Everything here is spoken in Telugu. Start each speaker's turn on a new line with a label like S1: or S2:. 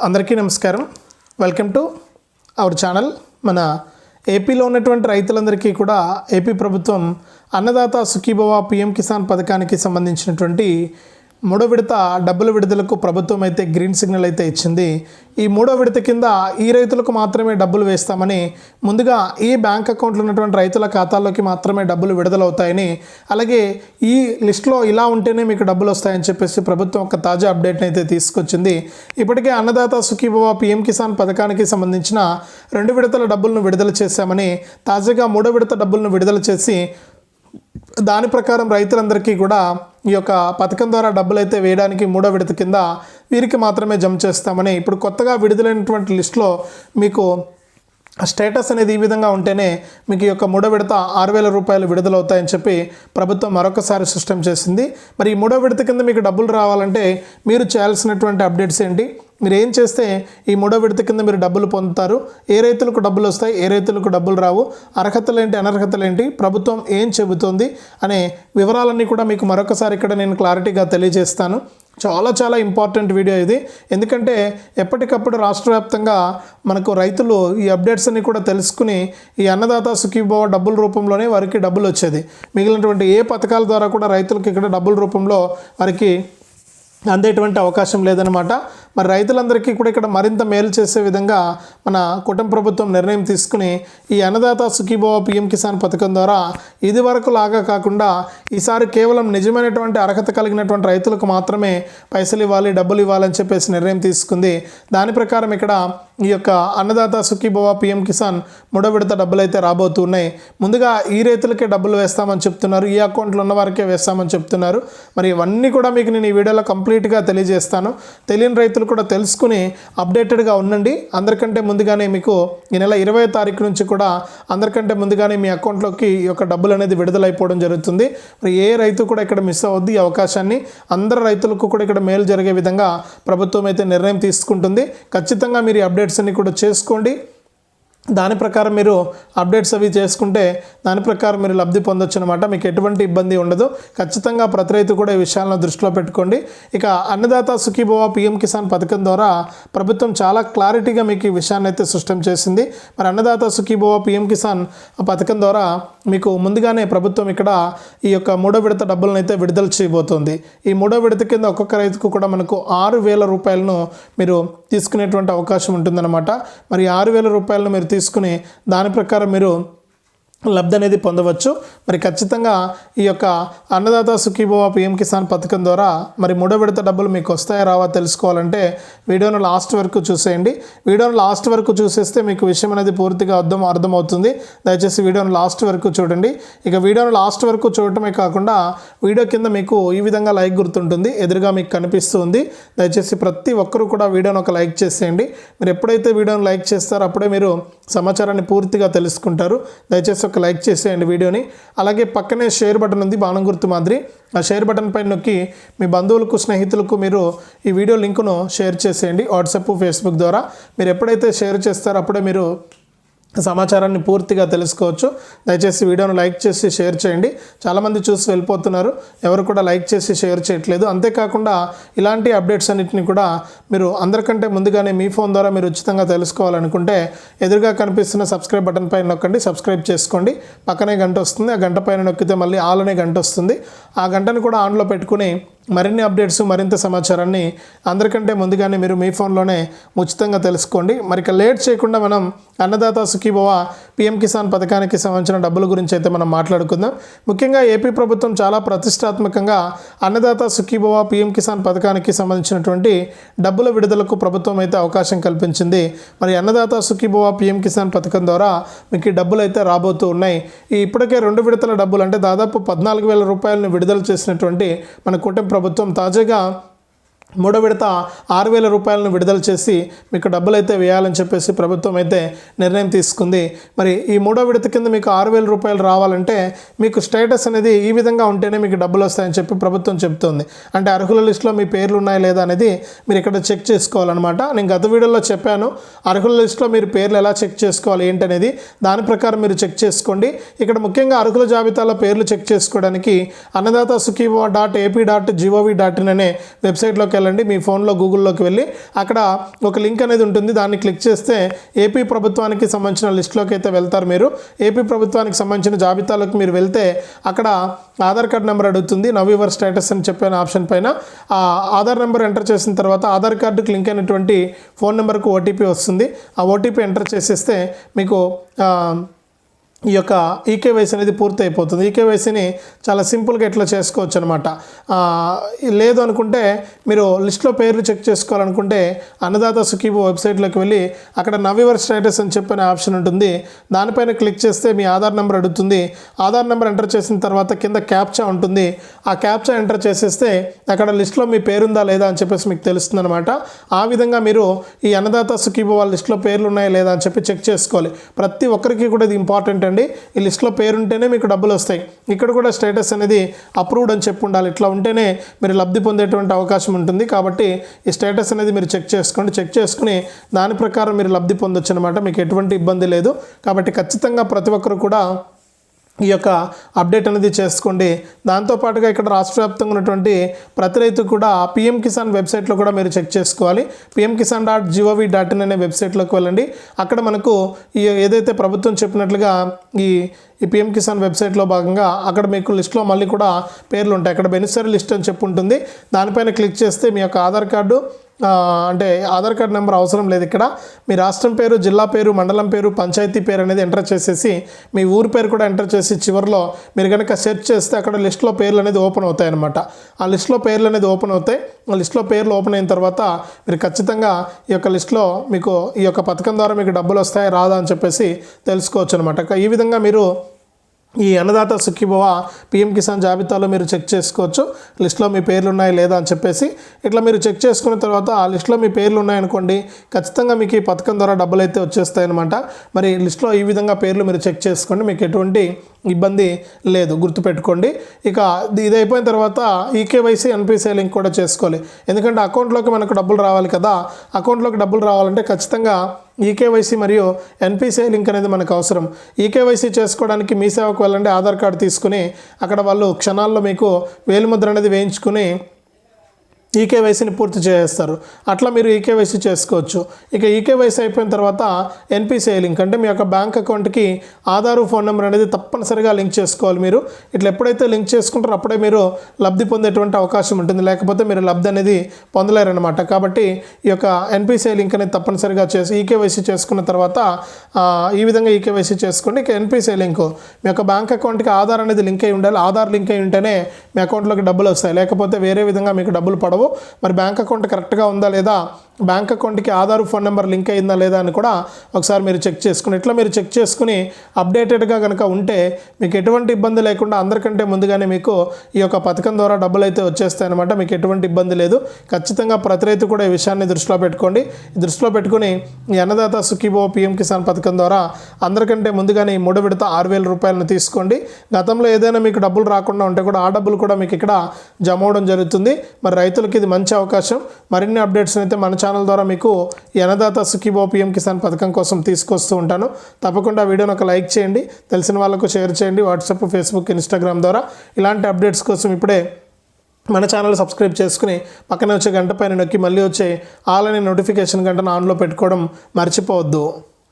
S1: అందరికీ నమస్కారం. వెల్కమ్ టు అవర్ ఛానల్ మన ఏపీలో ఉన్నటువంటి రైతులందరికీ కూడా ఏపీ ప్రభుత్వం అన్నదాత సుఖీభవ పిఎం కిసాన్ పథకానికి సంబంధించినటువంటి మూడో విడత డబ్బుల విడుదలకు ప్రభుత్వం అయితే గ్రీన్ సిగ్నల్ అయితే ఇచ్చింది. ఈ మూడో విడత కింద ఈ రైతులకు మాత్రమే డబ్బులు వేస్తామని ముందుగా ఈ బ్యాంక్ అకౌంట్లో ఉన్నటువంటి రైతుల ఖాతాల్లోకి మాత్రమే డబ్బులు విడుదలవుతాయని అలాగే ఈ లిస్ట్లో ఇలా ఉంటేనే మీకు డబ్బులు వస్తాయని చెప్పేసి ప్రభుత్వం ఒక తాజా అప్డేట్ని అయితే తీసుకొచ్చింది. ఇప్పటికే అన్నదాత సుఖీభవ పిఎం కిసాన్ పథకానికి సంబంధించిన రెండు విడతల డబ్బులను విడుదల చేశామని తాజాగా మూడో విడత డబ్బులను విడుదల చేసి దాని ప్రకారం రైతులందరికీ కూడా ఈ యొక్క పథకం ద్వారా డబ్బులు అయితే వేయడానికి మూడో విడత కింద వీరికి మాత్రమే జమ చేస్తామని ఇప్పుడు కొత్తగా విడుదలైనటువంటి లిస్టులో మీకు స్టేటస్ అనేది ఈ విధంగా ఉంటేనే మీకు ఈ యొక్క మూడో విడత ఆరు వేల రూపాయలు విడుదలవుతాయని చెప్పి ప్రభుత్వం మరొకసారి సిస్టమ్ చేసింది. మరి ఈ మూడో విడత కింద మీకు డబ్బులు రావాలంటే మీరు చేయాల్సినటువంటి అప్డేట్స్ ఏంటి? మీరు ఏం చేస్తే ఈ మూడో విడత కింద మీరు డబ్బులు పొందుతారు? ఏ రైతులకు డబ్బులు వస్తాయి? ఏ రైతులకు డబ్బులు రావు? అర్హతలు ఏంటి అనర్హతలు ఏంటి ప్రభుత్వం ఏం చెబుతోంది? అనే వివరాలన్నీ కూడా మీకు మరొకసారి ఇక్కడ నేను క్లారిటీగా తెలియజేస్తాను. చాలా చాలా ఇంపార్టెంట్ వీడియో ఇది. ఎందుకంటే ఎప్పటికప్పుడు రాష్ట్ర వ్యాప్తంగా మనకు రైతులు ఈ అప్డేట్స్ అన్ని కూడా తెలుసుకుని ఈ అన్నదాత సుఖీభవ డబ్బుల రూపంలోనే వారికి డబ్బులు వచ్చేది. మిగిలినటువంటి ఏ పథకాల ద్వారా కూడా రైతులకు ఇక్కడ డబ్బుల రూపంలో వారికి అందేటువంటి అవకాశం లేదనమాట మరి రైతులందరికీ కూడా ఇక్కడ మరింత మేలు చేసే విధంగా మన కుటుంబ ప్రభుత్వం నిర్ణయం తీసుకుని ఈ అన్నదాత సుఖీభవ పిఎం కిసాన్ పథకం ద్వారా ఇది వరకు లాగా కాకుండా ఈసారి కేవలం నిజమైనటువంటి అర్హత కలిగినటువంటి రైతులకు మాత్రమే పైసలు ఇవ్వాలి డబ్బులు ఇవ్వాలని చెప్పేసి నిర్ణయం తీసుకుంది. దాని ప్రకారం ఇక్కడ ఈ యొక్క అన్నదాత సుఖీభవ పిఎం కిసాన్ మూడో విడత డబ్బులు అయితే రాబోతున్నాయి. ముందుగా ఈ రైతులకే డబ్బులు వేస్తామని చెప్తున్నారు. ఈ అకౌంట్లో ఉన్న వారికే వేస్తామని చెప్తున్నారు. మరి ఇవన్నీ కూడా మీకు నేను ఈ వీడియోలో కంప్లీట్గా తెలియజేస్తాను. తెలియని రైతులు కూడా తెలుసుకుని అప్డేటెడ్గా ఉండండి. అందరికంటే ముందుగానే మీకు ఈ నెల ఇరవై తారీఖు నుంచి కూడా అందరికంటే ముందుగానే మీ అకౌంట్లోకి ఈ యొక్క డబ్బులు అనేది విడుదలైపోవడం జరుగుతుంది. మరి ఏ రైతు కూడా ఇక్కడ మిస్ అవ్వద్దు ఈ అవకాశాన్ని. అందరు రైతులకు కూడా ఇక్కడ మేలు జరిగే విధంగా ప్రభుత్వం అయితే నిర్ణయం తీసుకుంటుంది. ఖచ్చితంగా మీరు ఈ అప్డేట్స్ అన్ని కూడా చేసుకోండి. దాని ప్రకారం మీరు అప్డేట్స్ అవి చేసుకుంటే దాని ప్రకారం మీరు లబ్ధి పొందొచ్చు అనమాట మీకు ఎటువంటి ఇబ్బంది ఉండదు. ఖచ్చితంగా ప్రతి రైతు కూడా ఈ విషయాలను దృష్టిలో పెట్టుకోండి. ఇక అన్నదాత సుఖీభవ పిఎం కిసాన్ పథకం ద్వారా ప్రభుత్వం చాలా క్లారిటీగా మీకు ఈ విషయాన్ని అయితే సృష్టం చేసింది. మరి అన్నదాత సుఖీభవ పిఎం కిసాన్ పథకం ద్వారా మీకు ముందుగానే ప్రభుత్వం ఇక్కడ ఈ యొక్క మూడో విడత డబ్బులను అయితే విడుదల చేయబోతోంది. ఈ మూడో విడత కింద ఒక్కొక్క రైతుకు కూడా మనకు ఆరు వేల రూపాయలను మీరు తీసుకునేటువంటి అవకాశం ఉంటుందన్నమాట. మరి ఆరు వేల రూపాయలను మీరు తీసుకుని దాని ప్రకారం మీరు లబ్ధి అనేది పొందవచ్చు. మరి ఖచ్చితంగా ఈ యొక్క అన్నదాత సుఖీభవ పిఎం కిసాన్ పథకం ద్వారా మరి మూడో విడత డబ్బులు మీకు వస్తాయా రావా తెలుసుకోవాలంటే వీడియోను లాస్ట్ వరకు చూసేయండి. వీడియోను లాస్ట్ వరకు చూసేస్తే మీకు విషయం అనేది పూర్తిగా అర్థం అర్థమవుతుంది. దయచేసి వీడియోను లాస్ట్ వరకు చూడండి. ఇక వీడియోను లాస్ట్ వరకు చూడటమే కాకుండా వీడియో కింద మీకు ఈ విధంగా లైక్ గుర్తుంటుంది. ఎదురుగా మీకు కనిపిస్తుంది దయచేసి ప్రతి ఒక్కరూ కూడా వీడియోను ఒక లైక్ చేసేయండి. మీరు ఎప్పుడైతే వీడియోను లైక్ చేస్తారో అప్పుడే మీరు సమాచారాన్ని పూర్తిగా తెలుసుకుంటారు. దయచేసి ఒక లైక్ చేసేయండి వీడియోని. అలాగే పక్కనే షేర్ బటన్ ఉంది బాణం గుర్తు మాదిరి. ఆ షేర్ బటన్ పైన నొక్కి మీ బంధువులకు స్నేహితులకు మీరు ఈ వీడియో లింకును షేర్ చేసేయండి. వాట్సాప్ ఫేస్బుక్ ద్వారా మీరు ఎప్పుడైతే షేర్ చేస్తారో అప్పుడే మీరు సమాచారాన్ని పూర్తిగా తెలుసుకోవచ్చు. దయచేసి వీడియోను లైక్ చేసి షేర్ చేయండి. చాలామంది చూసి వెళ్ళిపోతున్నారు. ఎవరు కూడా లైక్ చేసి షేర్ చేయట్లేదు. అంతేకాకుండా ఇలాంటి అప్డేట్స్ అన్నింటినీ కూడా మీరు అందరికంటే ముందుగానే మీ ఫోన్ ద్వారా మీరు ఉచితంగా తెలుసుకోవాలనుకుంటే ఎదురుగా కనిపిస్తున్న సబ్స్క్రైబ్ బటన్ పైన నొక్కండి. సబ్స్క్రైబ్ చేసుకోండి. పక్కనే గంట వస్తుంది. ఆ గంట పైన నొక్కితే మళ్ళీ ఆల్ అనే గంట వస్తుంది. ఆ గంటను కూడా ఆన్లో పెట్టుకుని మరిన్ని అప్డేట్స్ మరింత సమాచారాన్ని అందరికంటే ముందుగానే మీరు మీ ఫోన్లోనే ఉచితంగా తెలుసుకోండి. మరి ఇక లేట్ చేయకుండా మనం అన్నదాత సుఖీభవ పిఎం కిసాన్ పథకానికి సంబంధించిన డబ్బుల గురించి అయితే మనం మాట్లాడుకుందాం. ముఖ్యంగా ఏపీ ప్రభుత్వం చాలా ప్రతిష్టాత్మకంగా అన్నదాత సుఖీభవ పిఎం కిసాన్ పథకానికి సంబంధించినటువంటి డబ్బుల విడుదలకు ప్రభుత్వం అయితే అవకాశం కల్పించింది. మరి అన్నదాత సుఖీభవ పిఎం కిసాన్ పథకం ద్వారా మీకు ఈ డబ్బులు అయితే రాబోతూ ఉన్నాయి. ఈ ఇప్పటికే రెండు విడతల డబ్బులు అంటే దాదాపు పద్నాలుగు వేల రూపాయలను విడుదల చేసినటువంటి మన కుటుంబ ప్రభుత్వం తాజాగా మూడో విడత ఆరు వేల రూపాయలను విడుదల చేసి మీకు డబ్బులు అయితే వేయాలని చెప్పేసి ప్రభుత్వం అయితే నిర్ణయం తీసుకుంది. మరి ఈ మూడో విడత కింద మీకు ఆరు వేల రూపాయలు రావాలంటే మీకు స్టేటస్ అనేది ఈ విధంగా ఉంటేనే మీకు డబ్బులు వస్తాయని చెప్పి ప్రభుత్వం చెప్తుంది. అంటే అర్హుల లిస్టులో మీ పేర్లు ఉన్నాయా లేదా అనేది మీరు ఇక్కడ చెక్ చేసుకోవాలన్నమాట. నేను గత వీడియోలో చెప్పాను అర్హుల లిస్టులో మీరు పేర్లు ఎలా చెక్ చేసుకోవాలి ఏంటనేది దాని ప్రకారం మీరు చెక్ చేసుకోండి. ఇక్కడ ముఖ్యంగా అర్హుల జాబితాలో పేర్లు చెక్ చేసుకోవడానికి Annadata Sukhibhava dot AP dot gov dot in అనే వెబ్సైట్లోకి వెళ్ళండి మీ ఫోన్లో గూగుల్లోకి వెళ్ళి అక్కడ ఒక లింక్ అనేది ఉంటుంది. దాన్ని క్లిక్ చేస్తే ఏపీ ప్రభుత్వానికి సంబంధించిన లిస్టులోకి అయితే వెళ్తారు మీరు. ఏపీ ప్రభుత్వానికి సంబంధించిన జాబితాలోకి మీరు వెళ్తే అక్కడ ఆధార్ కార్డ్ నెంబర్ అడుగుతుంది. నవ్ యువర్ స్టేటస్ అని చెప్పిన ఆప్షన్ పైన. ఆ ఆధార్ నెంబర్ ఎంటర్ చేసిన తర్వాత ఆధార్ కార్డుకి లింక్ అయినటువంటి ఫోన్ నెంబర్కు ఓటీపీ వస్తుంది. ఆ ఓటీపీ ఎంటర్ చేసేస్తే మీకు ఈ యొక్క ఈకేవైసీ అనేది పూర్తి అయిపోతుంది ఈకేవైసీని చాలా సింపుల్గా ఇట్లా చేసుకోవచ్చు అనమాట లేదు అనుకుంటే మీరు లిస్ట్లో పేర్లు చెక్ చేసుకోవాలనుకుంటే అన్నదాత సుఖీబో వెబ్సైట్లోకి వెళ్ళి అక్కడ నవ్యూవర్ స్టేటస్ అని చెప్పిన ఆప్షన్ ఉంటుంది. దానిపైన క్లిక్ చేస్తే మీ ఆధార్ నెంబర్ అడుగుతుంది. ఆధార్ నెంబర్ ఎంటర్ చేసిన తర్వాత కింద క్యాప్చా ఉంటుంది. ఆ క్యాప్చా ఎంటర్ చేసేస్తే అక్కడ లిస్ట్లో మీ పేరుందా లేదా అని చెప్పేసి మీకు తెలుస్తుంది అనమాట ఆ విధంగా మీరు ఈ అన్నదాత సుఖీబో వాళ్ళ లిస్ట్లో పేర్లు ఉన్నాయా లేదా అని చెప్పి చెక్ చేసుకోవాలి. ప్రతి ఒక్కరికి కూడా ఇది ఇంపార్టెంట్ అండి ఈ లిస్ట్లో పేరు ఉంటేనే మీకు డబ్బులు వస్తాయి. ఇక్కడ కూడా స్టేటస్ అనేది అప్రూవ్డ్ అని చెప్పి ఉండాలి. ఇట్లా ఉంటేనే మీరు లబ్ధి పొందేటువంటి అవకాశం ఉంటుంది. కాబట్టి ఈ స్టేటస్ అనేది మీరు చెక్ చేసుకోండి. చెక్ చేసుకుని దాని ప్రకారం మీరు లబ్ధి పొందొచ్చు అనమాట మీకు ఎటువంటి ఇబ్బంది లేదు. కాబట్టి ఖచ్చితంగా ప్రతి ఒక్కరు కూడా ఈ యొక్క అప్డేట్ అనేది చేసుకోండి. దాంతోపాటుగా ఇక్కడ రాష్ట్ర వ్యాప్తంగా ఉన్నటువంటి ప్రతి రైతు కూడా పిఎం కిసాన్ వెబ్సైట్లో కూడా మీరు చెక్ చేసుకోవాలి. PM Kisan dot gov dot in అనే వెబ్సైట్లోకి వెళ్ళండి. అక్కడ మనకు ఈ ఏదైతే ప్రభుత్వం చెప్పినట్లుగా ఈ ఈ పిఎం కిసాన్ వెబ్సైట్లో భాగంగా అక్కడ మీకు లిస్ట్లో మళ్ళీ కూడా పేర్లు ఉంటాయి. అక్కడ బెనిఫిషరీ లిస్ట్ అని చెప్పి ఉంటుంది. దానిపైన క్లిక్ చేస్తే మీ యొక్క ఆధార్ కార్డు అంటే ఆధార్ కార్డ్ నెంబర్ అవసరం లేదు ఇక్కడ. మీ రాష్ట్రం పేరు జిల్లా పేరు మండలం పేరు పంచాయతీ పేరు అనేది ఎంటర్ చేసేసి మీ ఊరు పేరు కూడా ఎంటర్ చేసి చివరిలో మీరు కనుక సెర్చ్ చేస్తే అక్కడ లిస్ట్లో పేర్లు అనేది ఓపెన్ అవుతాయి అనమాట ఆ లిస్ట్లో పేర్లు అనేది ఓపెన్ అవుతాయి. ఆ లిస్ట్లో పేర్లు ఓపెన్ అయిన తర్వాత మీరు ఖచ్చితంగా ఈ యొక్క లిస్ట్లో మీకు ఈ యొక్క పథకం ద్వారా మీకు డబ్బులు వస్తాయి రాదా అని చెప్పేసి తెలుసుకోవచ్చు అనమాట ఈ విధంగా మీరు ఈ అన్నదాత సుఖీభవ పిఎం కిసాన్ జాబితాలో మీరు చెక్ చేసుకోవచ్చు. లిస్ట్లో మీ పేర్లు ఉన్నాయి లేదా అని చెప్పేసి. ఇట్లా మీరు చెక్ చేసుకున్న తర్వాత ఆ లిస్ట్లో మీ పేర్లు ఉన్నాయనుకోండి ఖచ్చితంగా మీకు ఈ పథకం ద్వారా డబ్బులు అయితే వచ్చేస్తాయన్నమాట. మరి లిస్ట్లో ఈ విధంగా పేర్లు మీరు చెక్ చేసుకోండి. మీకు ఎటువంటి ఇబ్బంది లేదు. గుర్తుపెట్టుకోండి. ఇక ఇది ఇది అయిపోయిన తర్వాత ఈకేవైసీ ఎన్పిసిఐ లింక్ కూడా చేసుకోవాలి. ఎందుకంటే అకౌంట్లోకి మనకు డబ్బులు రావాలి కదా. అకౌంట్లోకి డబ్బులు రావాలంటే ఖచ్చితంగా ఈకేవైసీ మరియు ఎన్పిసిఐ లింక్ అనేది మనకు అవసరం. ఈకేవైసీ చేసుకోవడానికి మీ సేవకు వెళ్ళండి ఆధార్ కార్డు తీసుకుని అక్కడ వాళ్ళు క్షణాల్లో మీకు వేలిముద్ర అనేది వేయించుకుని ఈకేవైసీని పూర్తి చేస్తారు అట్లా మీరు ఈకేవైసీ చేసుకోవచ్చు. ఇక ఈకేవైసీ అయిపోయిన తర్వాత ఎన్పిసిఐ లింక్. అంటే మీ యొక్క బ్యాంక్ అకౌంట్కి ఆధారు ఫోన్ నెంబర్ అనేది తప్పనిసరిగా లింక్ చేసుకోవాలి మీరు. ఇట్లా ఎప్పుడైతే లింక్ చేసుకుంటారో అప్పుడే మీరు లబ్ధి పొందేటువంటి అవకాశం ఉంటుంది. లేకపోతే మీరు లబ్ధి అనేది పొందలేరన్నమాట. కాబట్టి ఈ యొక్క ఎన్పిసిఐ లింక్ అనేది తప్పనిసరిగా చేసి ఈకేవైసీ చేసుకున్న తర్వాత ఈ విధంగా ఈకేవైసీ చేసుకోండి. ఇక ఎన్పిసిఐ లింక్. మీ యొక్క బ్యాంక్ అకౌంట్కి ఆధార్ అనేది లింక్ అయి ఉండాలి. ఆధార్ లింక్ అయి ఉంటేనే మీ అకౌంట్లోకి డబ్బులు వస్తాయి. లేకపోతే వేరే విధంగా మీకు డబ్బులు పడవు. మరి బ్యాంక్ అకౌంట్ కరెక్ట్గా ఉందా లేదా? బ్యాంక్ అకౌంట్కి ఆధార్ ఫోన్ నెంబర్ లింక్ అయిందా లేదా అని కూడా ఒకసారి మీరు చెక్ చేసుకుని ఇట్లా మీరు చెక్ చేసుకుని అప్డేటెడ్గా కనుక ఉంటే మీకు ఎటువంటి ఇబ్బంది లేకుండా అందరికంటే ముందుగానే మీకు ఈ యొక్క పథకం ద్వారా డబ్బులు అయితే వచ్చేస్తాయన్నమాట. మీకు ఎటువంటి ఇబ్బంది లేదు. ఖచ్చితంగా ప్రతి రైతు కూడా ఈ విషయాన్ని దృష్టిలో పెట్టుకోండి. దృష్టిలో పెట్టుకుని ఈ అన్నదాత సుఖీబో పిఎం కిసాన్ పథకం ద్వారా అందరికంటే ముందుగానే ఈ మూడు విడత ఆరు వేల రూపాయలను తీసుకోండి. గతంలో ఏదైనా మీకు డబ్బులు రాకుండా ఉంటే కూడా ఆ డబ్బులు కూడా మీకు ఇక్కడ జమ అవడం జరుగుతుంది. మరి రైతులకి ఇది మంచి అవకాశం. మరిన్ని అప్డేట్స్ అయితే మన ఛానల్ ద్వారా మీకు ఎనదాత సుఖీబో పిఎం కిసాన్ పథకం కోసం తీసుకొస్తూ ఉంటాను. తప్పకుండా వీడియోని ఒక లైక్ చేయండి తెలిసిన వాళ్ళకు షేర్ చేయండి వాట్సాప్ ఫేస్బుక్ ఇన్స్టాగ్రామ్ ద్వారా. ఇలాంటి అప్డేట్స్ కోసం ఇప్పుడే మన ఛానల్ సబ్స్క్రైబ్ చేసుకుని పక్కన వచ్చే గంట పైన నొక్కి మళ్ళీ వచ్చే ఆల్ అనే నోటిఫికేషన్ గంటను ఆన్లో పెట్టుకోవడం మర్చిపోవద్దు.